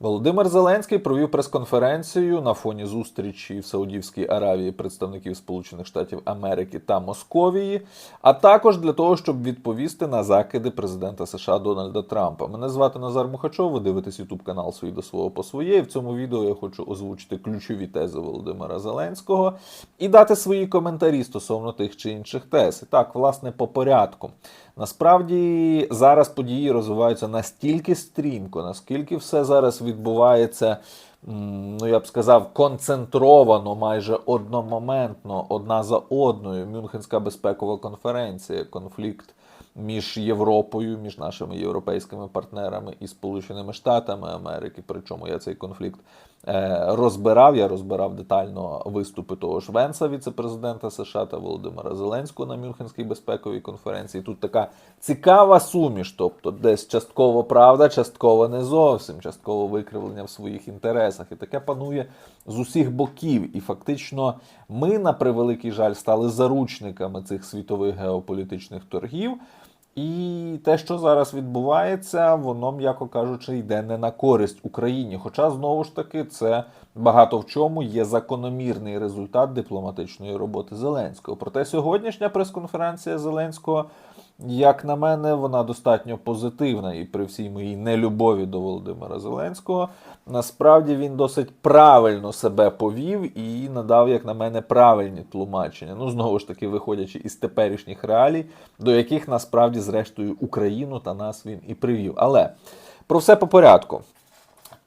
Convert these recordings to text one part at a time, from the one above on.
Володимир Зеленський провів прес-конференцію на фоні зустрічі в Саудівській Аравії представників Сполучених Штатів Америки та Московії, а також для того, щоб відповісти на закиди президента США Дональда Трампа. Мене звати Назар Мухачов. Ви дивитесь Ютуб канал свій до свого по своє. І в цьому відео я хочу озвучити ключові тези Володимира Зеленського і дати свої коментарі стосовно тих чи інших тез. Так, власне, по порядку. Насправді зараз події розвиваються настільки стрімко, наскільки все зараз відбувається, ну я б сказав, концентровано, майже одномоментно, одна за одною. Мюнхенська безпекова конференція, конфлікт між Європою, між нашими європейськими партнерами і Сполученими Штатами Америки. Причому я цей конфлікт розбирав. Я розбирав детально виступи того ж Венса, віце-президента США та Володимира Зеленського на Мюнхенській безпековій конференції. Тут така цікава суміш, тобто десь частково правда, частково не зовсім, частково викривлення в своїх інтересах. І таке панує з усіх боків. І фактично ми, на превеликий жаль, стали заручниками цих світових геополітичних торгів. І те, що зараз відбувається, воно, м'яко кажучи, йде не на користь Україні. Хоча знову ж таки це багато в чому є закономірний результат дипломатичної роботи Зеленського. Проте сьогоднішня прес-конференція Зеленського, як на мене, вона достатньо позитивна. І при всій моїй нелюбові до Володимира Зеленського, насправді він досить правильно себе повів і надав, як на мене, правильні тлумачення. Ну, знову ж таки, виходячи із теперішніх реалій, до яких насправді, зрештою, Україну та нас він і привів. Але про все по порядку.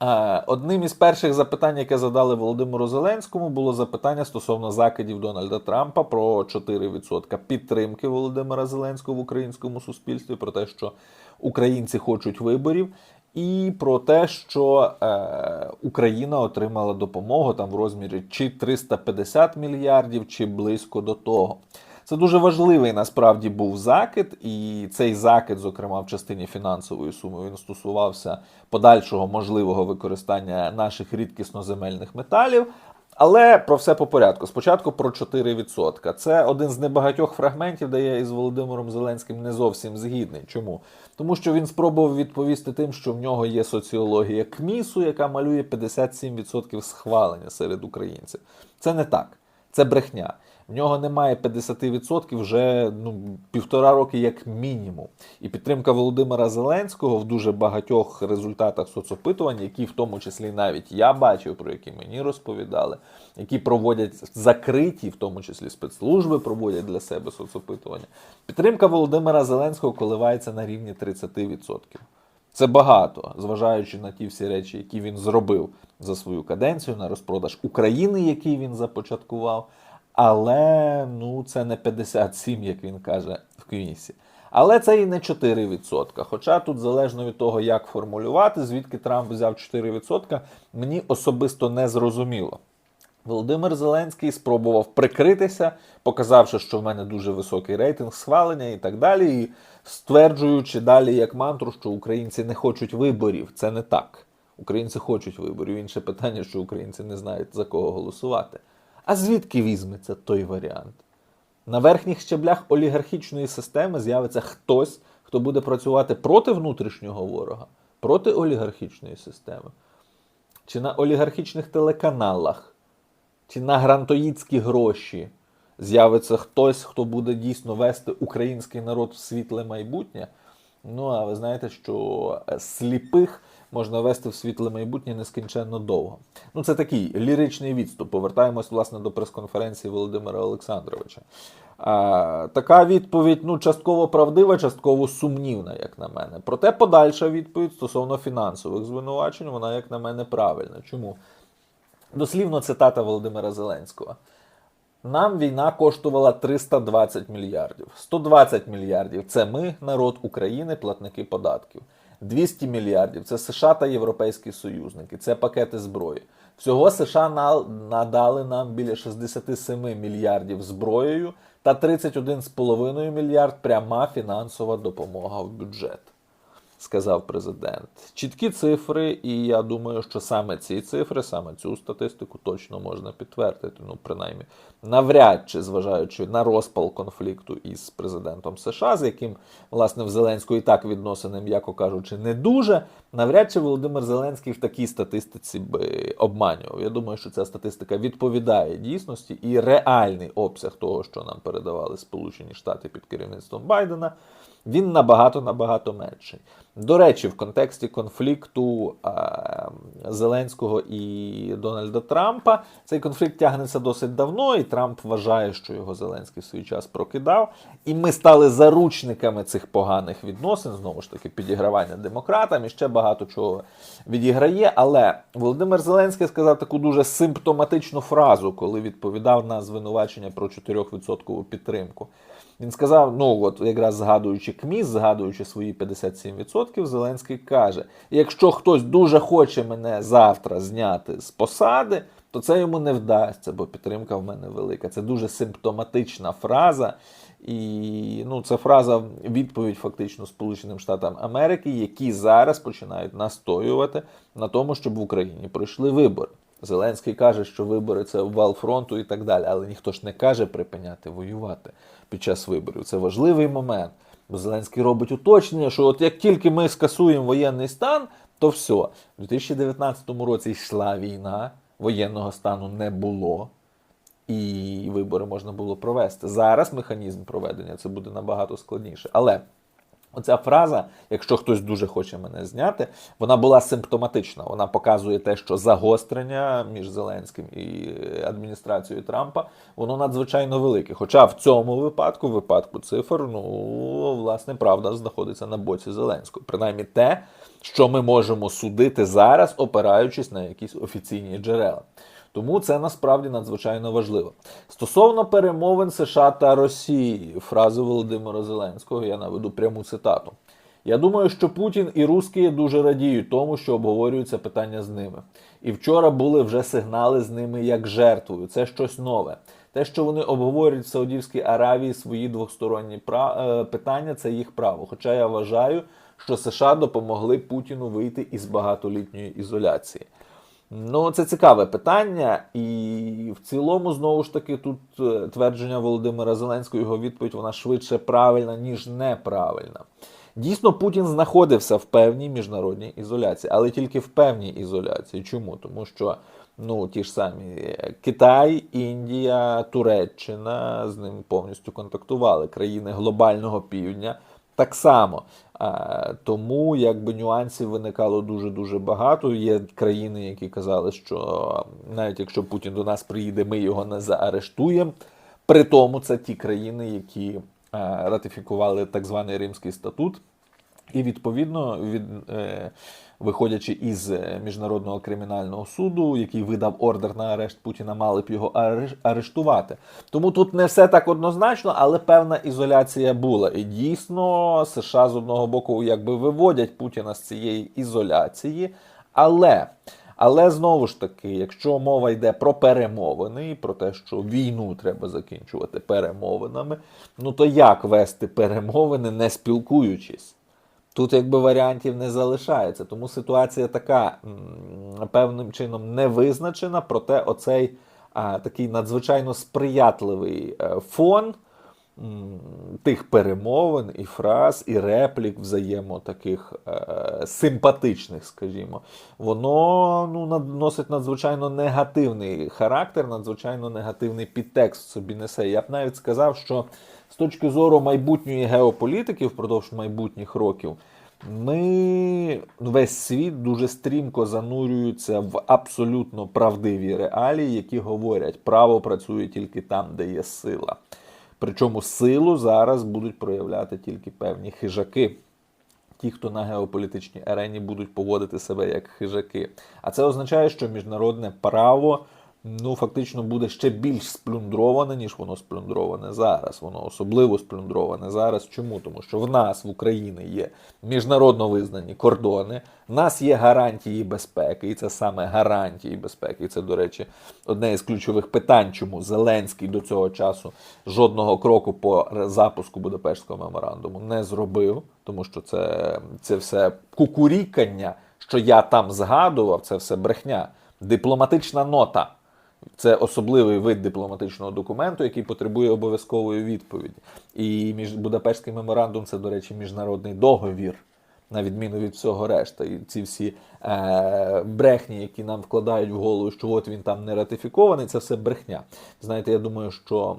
Е, Одним із перших запитань, яке задали Володимиру Зеленському, було запитання стосовно закидів Дональда Трампа про 4% підтримки Володимира Зеленського в українському суспільстві, про те, що українці хочуть виборів, і про те, що е, Україна отримала допомогу там в розмірі чи 350 мільярдів, чи близько до того. Це дуже важливий насправді був закид, і цей закид, зокрема в частині фінансової суми, він стосувався подальшого можливого використання наших рідкісноземельних металів. Але про все по порядку. Спочатку про 4%. Це один з небагатьох фрагментів, де я із Володимиром Зеленським не зовсім згідний. Чому? Тому що він спробував відповісти тим, що в нього є соціологія КМІСу, яка малює 57% схвалення серед українців. Це не так. Це брехня. В нього немає 50% вже ну, півтора роки як мінімум. І підтримка Володимира Зеленського в дуже багатьох результатах соцопитувань, які в тому числі навіть я бачив, про які мені розповідали, які проводять закриті, в тому числі спецслужби проводять для себе соцопитування. Підтримка Володимира Зеленського коливається на рівні 30%. Це багато, зважаючи на ті всі речі, які він зробив за свою каденцію, на розпродаж України, який він започаткував. Але ну це не 57, як він каже в квісі. Але це і не 4%. Хоча тут залежно від того, як формулювати, звідки Трамп взяв 4%, мені особисто не зрозуміло. Володимир Зеленський спробував прикритися, показавши, що в мене дуже високий рейтинг схвалення і так далі, і стверджуючи далі як мантру, що українці не хочуть виборів. Це не так. Українці хочуть виборів. Інше питання, що українці не знають за кого голосувати. А звідки візьметься той варіант? На верхніх щеблях олігархічної системи з'явиться хтось, хто буде працювати проти внутрішнього ворога, проти олігархічної системи, чи на олігархічних телеканалах, чи на грантоїдські гроші з'явиться хтось, хто буде дійсно вести український народ в світле майбутнє. Ну, а ви знаєте, що сліпих можна вести в світле майбутнє нескінченно довго. Ну, це такий ліричний відступ. Повертаємось, власне, до прес-конференції Володимира Олександровича. А, така відповідь ну, частково правдива, частково сумнівна, як на мене. Проте подальша відповідь стосовно фінансових звинувачень, вона, як на мене, правильна. Чому? Дослівно цитата Володимира Зеленського. Нам війна коштувала 320 мільярдів. 120 мільярдів це ми, народ України, платники податків. 200 мільярдів. Це США та європейські союзники, це пакети зброї. Всього США надали нам біля 67 мільярдів зброєю та 31,5 мільярд пряма фінансова допомога в бюджет сказав президент. Чіткі цифри, і я думаю, що саме ці цифри, саме цю статистику точно можна підтвердити. Ну, принаймні, навряд чи зважаючи на розпал конфлікту із президентом США, з яким власне в Зеленського і так відносини, м'яко кажучи, не дуже. Навряд чи Володимир Зеленський в такій статистиці би обманював. Я думаю, що ця статистика відповідає дійсності і реальний обсяг того, що нам передавали Сполучені Штати під керівництвом Байдена. Він набагато набагато менший. До речі, в контексті конфлікту е, Зеленського і Дональда Трампа цей конфлікт тягнеться досить давно, і Трамп вважає, що його Зеленський в свій час прокидав. І ми стали заручниками цих поганих відносин, знову ж таки, підігравання демократам і ще багато чого відіграє. Але Володимир Зеленський сказав таку дуже симптоматичну фразу, коли відповідав на звинувачення про 4% підтримку. Він сказав: ну от якраз згадуючи КМІС, згадуючи свої 57%, Зеленський каже: якщо хтось дуже хоче мене завтра зняти з посади, то це йому не вдасться, бо підтримка в мене велика. Це дуже симптоматична фраза. І ну, це фраза відповідь фактично Сполученим Штатам Америки, які зараз починають настоювати на тому, щоб в Україні пройшли вибори. Зеленський каже, що вибори це обвал фронту і так далі, але ніхто ж не каже припиняти воювати під час виборів. Це важливий момент. Бо Зеленський робить уточнення, що от як тільки ми скасуємо воєнний стан, то все. У 2019 році йшла війна, воєнного стану не було, і вибори можна було провести. Зараз механізм проведення це буде набагато складніше. Але Оця фраза, якщо хтось дуже хоче мене зняти, вона була симптоматична. Вона показує те, що загострення між Зеленським і адміністрацією Трампа воно надзвичайно велике. Хоча в цьому випадку, в випадку цифр, ну власне, правда знаходиться на боці Зеленського. Принаймні те, що ми можемо судити зараз, опираючись на якісь офіційні джерела. Тому це насправді надзвичайно важливо. Стосовно перемовин США та Росії, фрази Володимира Зеленського, я наведу пряму цитату. Я думаю, що Путін і русські дуже радіють тому, що обговорюються питання з ними. І вчора були вже сигнали з ними як жертвою. Це щось нове. Те, що вони обговорюють в Саудівській Аравії свої двосторонні питання, це їх право. Хоча я вважаю, що США допомогли Путіну вийти із багатолітньої ізоляції. Ну, це цікаве питання, і в цілому, знову ж таки, тут е, твердження Володимира Зеленського, його відповідь вона швидше правильна, ніж неправильна. Дійсно, Путін знаходився в певній міжнародній ізоляції, але тільки в певній ізоляції. Чому? Тому що ну, ті ж самі Китай, Індія, Туреччина з ним повністю контактували. Країни глобального півдня так само. Тому якби нюансів виникало дуже дуже багато. Є країни, які казали, що навіть якщо Путін до нас приїде, ми його не заарештуємо. При тому це ті країни, які ратифікували так званий Римський статут. І відповідно, від, е, виходячи із е, міжнародного кримінального суду, який видав ордер на арешт Путіна, мали б його ареш- арештувати. Тому тут не все так однозначно, але певна ізоляція була. І дійсно США з одного боку якби виводять Путіна з цієї ізоляції. Але але знову ж таки, якщо мова йде про перемовини і про те, що війну треба закінчувати перемовинами, ну то як вести перемовини, не спілкуючись? Тут якби варіантів не залишається. Тому ситуація така певним чином не визначена, проте оцей а, такий надзвичайно сприятливий е, фон м, тих перемовин і фраз, і реплік, взаємо таких е, симпатичних, скажімо, воно ну, носить надзвичайно негативний характер, надзвичайно негативний підтекст собі несе. Я б навіть сказав, що з точки зору майбутньої геополітики впродовж майбутніх років, ми весь світ дуже стрімко занурюється в абсолютно правдиві реалії, які говорять, право працює тільки там, де є сила. Причому силу зараз будуть проявляти тільки певні хижаки. Ті, хто на геополітичній арені будуть поводити себе як хижаки. А це означає, що міжнародне право ну, фактично буде ще більш сплюндроване, ніж воно сплюндроване зараз. Воно особливо сплюндроване зараз. Чому? Тому що в нас в Україні є міжнародно визнані кордони, в нас є гарантії безпеки, і це саме гарантії безпеки. І це, до речі, одне із ключових питань, чому Зеленський до цього часу жодного кроку по запуску Будапештського меморандуму не зробив, тому що це, це все кукурікання, що я там згадував, це все брехня. Дипломатична нота Це особливий вид дипломатичного документу, який потребує обов'язкової відповіді. І між Будапештський меморандум це, до речі, міжнародний договір, на відміну від всього решта. І ці всі е, брехні, які нам вкладають в голову, що от він там не ратифікований, це все брехня. Знаєте, я думаю, що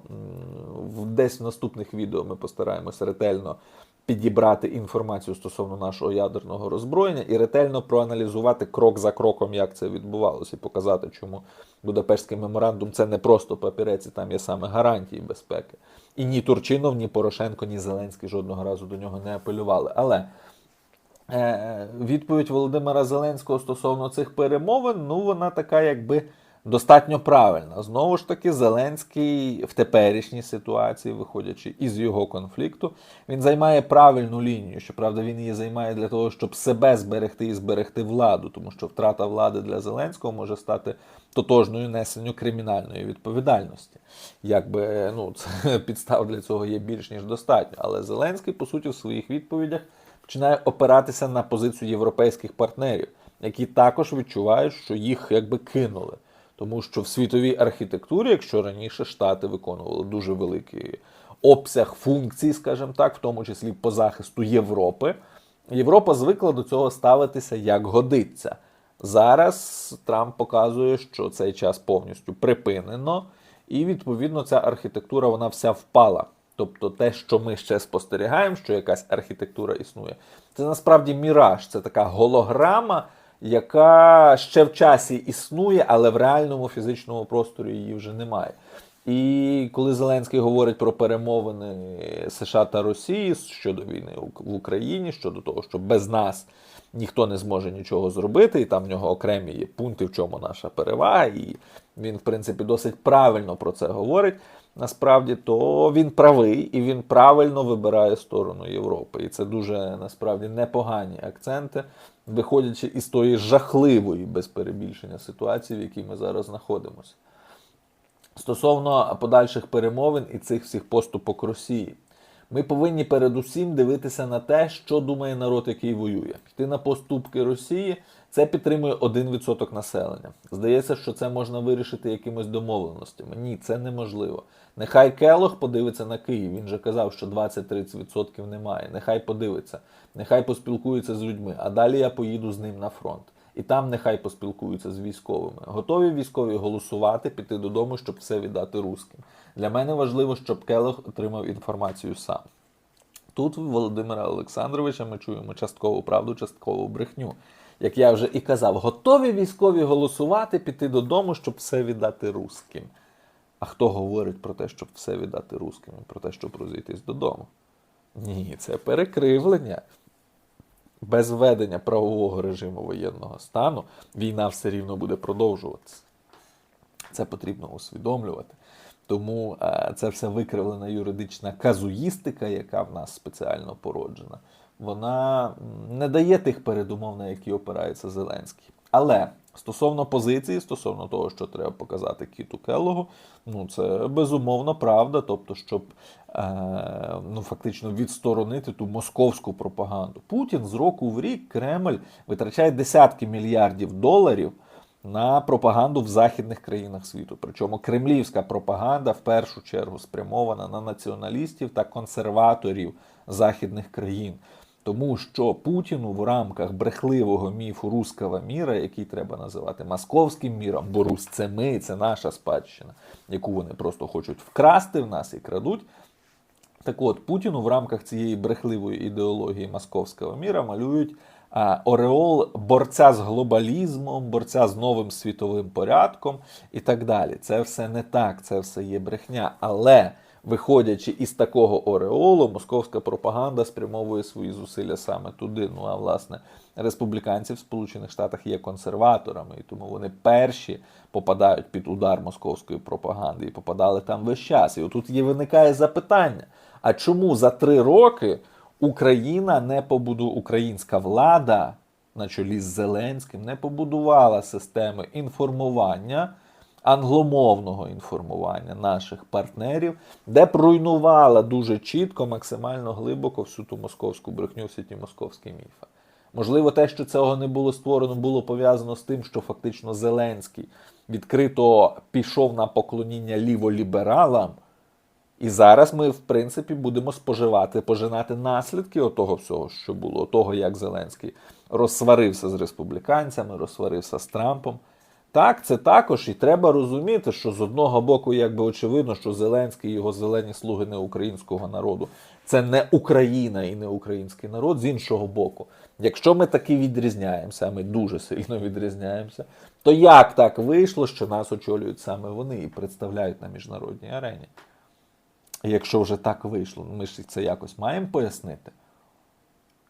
десь в наступних відео ми постараємося ретельно підібрати інформацію стосовно нашого ядерного роззброєння і ретельно проаналізувати крок за кроком, як це відбувалося, і показати, чому Будапештський меморандум це не просто папірець, і там є саме гарантії безпеки. І ні Турчинов, ні Порошенко, ні Зеленський жодного разу до нього не апелювали. Але е, відповідь Володимира Зеленського стосовно цих перемовин, ну вона така, якби достатньо правильна. Знову ж таки, Зеленський в теперішній ситуації, виходячи із його конфлікту, він займає правильну лінію. Щоправда, він її займає для того, щоб себе зберегти і зберегти владу, тому що втрата влади для Зеленського може стати тотожною несенню кримінальної відповідальності. Якби ну це підстав для цього є більш ніж достатньо. Але Зеленський, по суті, в своїх відповідях починає опиратися на позицію європейських партнерів, які також відчувають, що їх якби кинули. Тому що в світовій архітектурі, якщо раніше Штати виконували дуже великий обсяг функцій, скажімо так, в тому числі по захисту Європи, Європа звикла до цього ставитися як годиться. Зараз Трамп показує, що цей час повністю припинено, і відповідно ця архітектура вона вся впала. Тобто те, що ми ще спостерігаємо, що якась архітектура існує, це насправді міраж, це така голограма яка ще в часі існує, але в реальному фізичному просторі її вже немає. І коли Зеленський говорить про перемовини США та Росії щодо війни в Україні, щодо того, що без нас ніхто не зможе нічого зробити, і там в нього окремі є пункти, в чому наша перевага, і він, в принципі, досить правильно про це говорить. Насправді, то він правий і він правильно вибирає сторону Європи. І це дуже насправді непогані акценти, виходячи із тої жахливої без перебільшення ситуації, в якій ми зараз знаходимося. Стосовно подальших перемовин і цих всіх поступок Росії, ми повинні передусім дивитися на те, що думає народ, який воює. Йти на поступки Росії це підтримує 1% населення. Здається, що це можна вирішити якимось домовленостями. Ні, це неможливо. Нехай Келох подивиться на Київ. Він же казав, що 20-30% немає. Нехай подивиться, нехай поспілкується з людьми. А далі я поїду з ним на фронт. І там нехай поспілкуються з військовими. Готові військові голосувати, піти додому, щоб все віддати русським. Для мене важливо, щоб Келох отримав інформацію сам. Тут Володимира Олександровича ми чуємо часткову правду, часткову брехню. Як я вже і казав, готові військові голосувати, піти додому, щоб все віддати русським. А хто говорить про те, щоб все віддати русским, про те, щоб розійтись додому? Ні, це перекривлення. Без введення правового режиму воєнного стану війна все рівно буде продовжуватися. Це потрібно усвідомлювати. Тому е, це все викривлена юридична казуїстика, яка в нас спеціально породжена, вона не дає тих передумов, на які опирається Зеленський. Але стосовно позиції, стосовно того, що треба показати Кіту Келлогу, ну це безумовно правда. Тобто, щоб е, ну фактично відсторонити ту московську пропаганду. Путін з року в рік Кремль витрачає десятки мільярдів доларів. На пропаганду в західних країнах світу. Причому кремлівська пропаганда в першу чергу спрямована на націоналістів та консерваторів західних країн. Тому що Путіну в рамках брехливого міфу руского міра, який треба називати московським міром, бо Русь це ми, це наша спадщина, яку вони просто хочуть вкрасти в нас і крадуть. Так от Путіну в рамках цієї брехливої ідеології московського міра малюють а, Ореол борця з глобалізмом, борця з новим світовим порядком і так далі. Це все не так, це все є брехня. Але виходячи із такого ореолу, московська пропаганда спрямовує свої зусилля саме туди. Ну а власне, республіканці в Сполучених Штатах є консерваторами, і тому вони перші попадають під удар московської пропаганди і попадали там весь час. І отут є виникає запитання: а чому за три роки Україна не побуду, українська влада на чолі з Зеленським не побудувала системи інформування? Англомовного інформування наших партнерів, де б дуже чітко, максимально глибоко всю ту московську брехню, всі ті московські міфи. Можливо, те, що цього не було створено, було пов'язано з тим, що фактично Зеленський відкрито пішов на поклоніння ліволібералам. І зараз ми, в принципі, будемо споживати, пожинати наслідки отого всього, що було, того, як Зеленський розсварився з республіканцями, розсварився з Трампом. Так, це також, і треба розуміти, що з одного боку, якби очевидно, що Зеленський і його зелені слуги не українського народу. Це не Україна і не український народ. З іншого боку, якщо ми таки відрізняємося, а ми дуже сильно відрізняємося, то як так вийшло, що нас очолюють саме вони і представляють на міжнародній арені? І Якщо вже так вийшло, ми ж це якось маємо пояснити.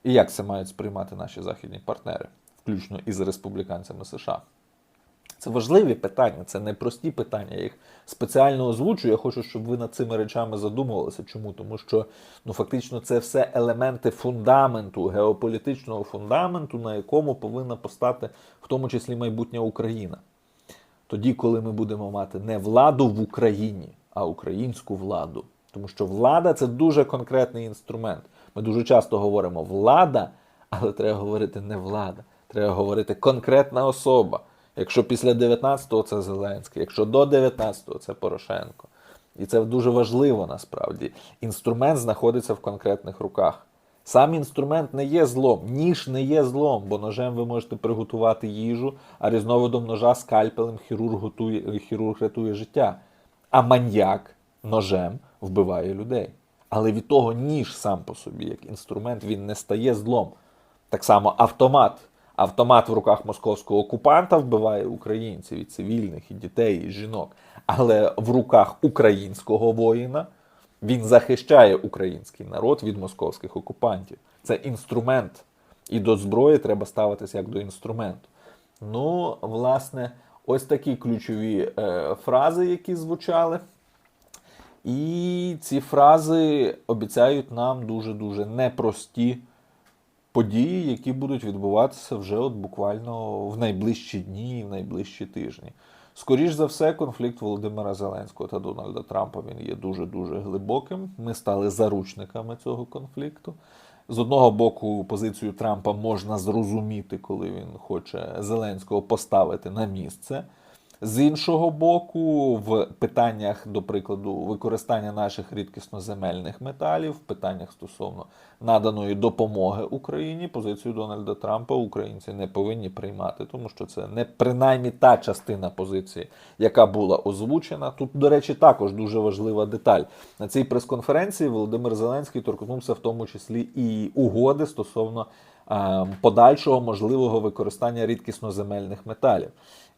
І як це мають сприймати наші західні партнери, включно із республіканцями США? Це важливі питання, це не прості питання. Я їх спеціально озвучую. Я хочу, щоб ви над цими речами задумувалися. Чому? Тому що ну, фактично це все елементи фундаменту, геополітичного фундаменту, на якому повинна постати в тому числі майбутня Україна. Тоді, коли ми будемо мати не владу в Україні, а українську владу. Тому що влада це дуже конкретний інструмент. Ми дуже часто говоримо влада, але треба говорити не влада. Треба говорити конкретна особа. Якщо після 19-го це Зеленський, якщо до 19-го це Порошенко. І це дуже важливо насправді. Інструмент знаходиться в конкретних руках. Сам інструмент не є злом, ніж не є злом, бо ножем ви можете приготувати їжу, а різновидом ножа скальпелем хірург, готує, хірург рятує життя. А маньяк ножем вбиває людей. Але від того ніж сам по собі, як інструмент, він не стає злом. Так само автомат. Автомат в руках московського окупанта вбиває українців і цивільних, і дітей, і жінок. Але в руках українського воїна він захищає український народ від московських окупантів. Це інструмент. І до зброї треба ставитися як до інструменту. Ну, власне, ось такі ключові е, фрази, які звучали. І ці фрази обіцяють нам дуже-дуже непрості події, які будуть відбуватися вже от буквально в найближчі дні в найближчі тижні. Скоріш за все, конфлікт Володимира Зеленського та Дональда Трампа він є дуже-дуже глибоким. Ми стали заручниками цього конфлікту. З одного боку, позицію Трампа можна зрозуміти, коли він хоче Зеленського поставити на місце. З іншого боку, в питаннях, до прикладу, використання наших рідкісноземельних металів, в питаннях стосовно наданої допомоги Україні, позицію Дональда Трампа українці не повинні приймати, тому що це не принаймні та частина позиції, яка була озвучена. Тут, до речі, також дуже важлива деталь. На цій прес-конференції Володимир Зеленський торкнувся в тому числі і угоди стосовно е, подальшого можливого використання рідкісноземельних металів.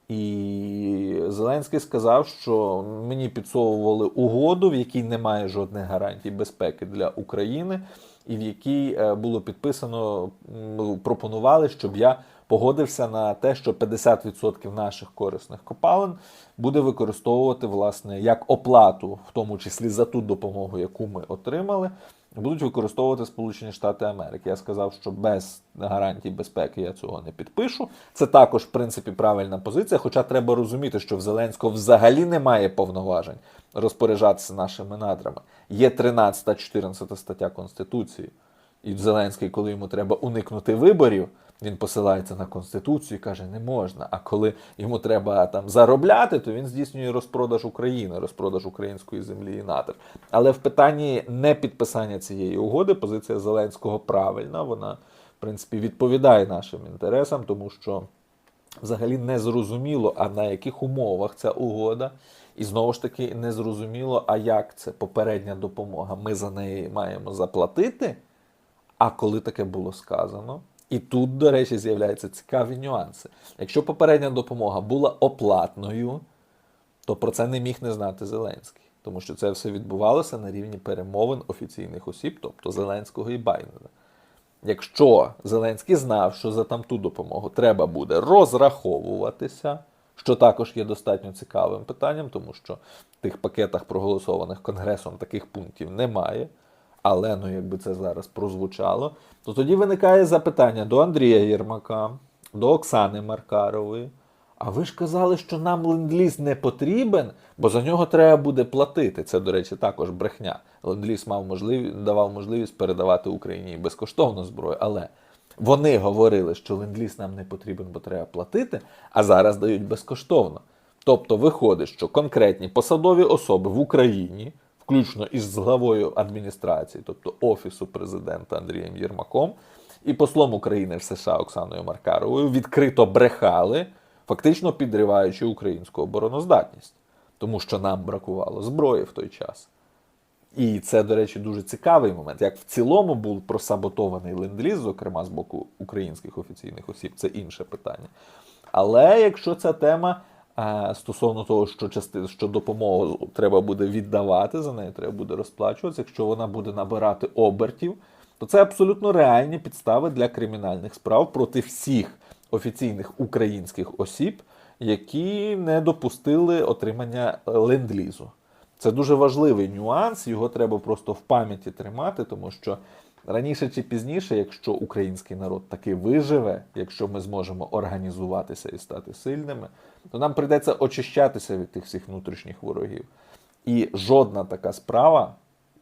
І Зеленський сказав, що мені підсовували угоду, в якій немає жодних гарантій безпеки для України, і в якій е, було підписано, пропонували, щоб я погодився на те, що 50% наших корисних копалин буде використовувати власне як оплату, в тому числі за ту допомогу, яку ми отримали. Будуть використовувати Сполучені Штати Америки. Я сказав, що без гарантій безпеки я цього не підпишу. Це також, в принципі, правильна позиція. Хоча треба розуміти, що в Зеленського взагалі немає повноважень розпоряджатися нашими надрами. Є 13-14 стаття Конституції. І Зеленський, коли йому треба уникнути виборів, він посилається на конституцію і каже, не можна. А коли йому треба там заробляти, то він здійснює розпродаж України, розпродаж української землі і надр. Але в питанні непідписання цієї угоди позиція Зеленського правильна. Вона, в принципі, відповідає нашим інтересам, тому що взагалі не зрозуміло, а на яких умовах ця угода. І знову ж таки не зрозуміло, а як це попередня допомога. Ми за неї маємо заплатити. А коли таке було сказано, і тут, до речі, з'являються цікаві нюанси. Якщо попередня допомога була оплатною, то про це не міг не знати Зеленський, тому що це все відбувалося на рівні перемовин офіційних осіб, тобто Зеленського і Байдена. Якщо Зеленський знав, що за тамту допомогу треба буде розраховуватися, що також є достатньо цікавим питанням, тому що в тих пакетах, проголосованих Конгресом, таких пунктів немає. Але ну, якби це зараз прозвучало, то тоді виникає запитання до Андрія Єрмака, до Оксани Маркарової. А ви ж казали, що нам ленд-ліз не потрібен, бо за нього треба буде платити. Це, до речі, також брехня. Ленд-ліз мав можливість, давав можливість передавати Україні безкоштовну зброю. Але Вони говорили, що ленд-ліз нам не потрібен, бо треба платити, а зараз дають безкоштовно. Тобто виходить, що конкретні посадові особи в Україні, включно із главою адміністрації, тобто Офісу президента Андрієм Єрмаком і послом України в США Оксаною Маркаровою, відкрито брехали, фактично підриваючи українську обороноздатність, тому що нам бракувало зброї в той час. І це, до речі, дуже цікавий момент. Як в цілому був просаботований ленд-ліз, зокрема з боку українських офіційних осіб, це інше питання. Але якщо ця тема стосовно того, що части, що допомогу треба буде віддавати, за нею треба буде розплачуватися, якщо вона буде набирати обертів, то це абсолютно реальні підстави для кримінальних справ проти всіх офіційних українських осіб, які не допустили отримання ленд-лізу. Це дуже важливий нюанс, його треба просто в пам'яті тримати, тому що раніше чи пізніше, якщо український народ таки виживе, якщо ми зможемо організуватися і стати сильними, то нам прийдеться очищатися від тих всіх внутрішніх ворогів. І жодна така справа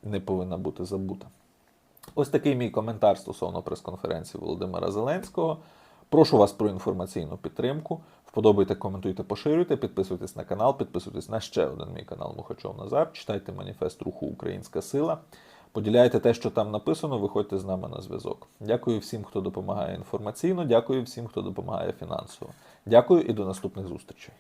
не повинна бути забута. Ось такий мій коментар стосовно прес-конференції Володимира Зеленського. Прошу вас про інформаційну підтримку. Вподобайте, коментуйте, поширюйте, підписуйтесь на канал, підписуйтесь на ще один мій канал Мухачов Назар, читайте маніфест руху Українська Сила. Поділяйте те, що там написано, виходьте з нами на зв'язок. Дякую всім, хто допомагає інформаційно, дякую всім, хто допомагає фінансово. Дякую і до наступних зустрічей.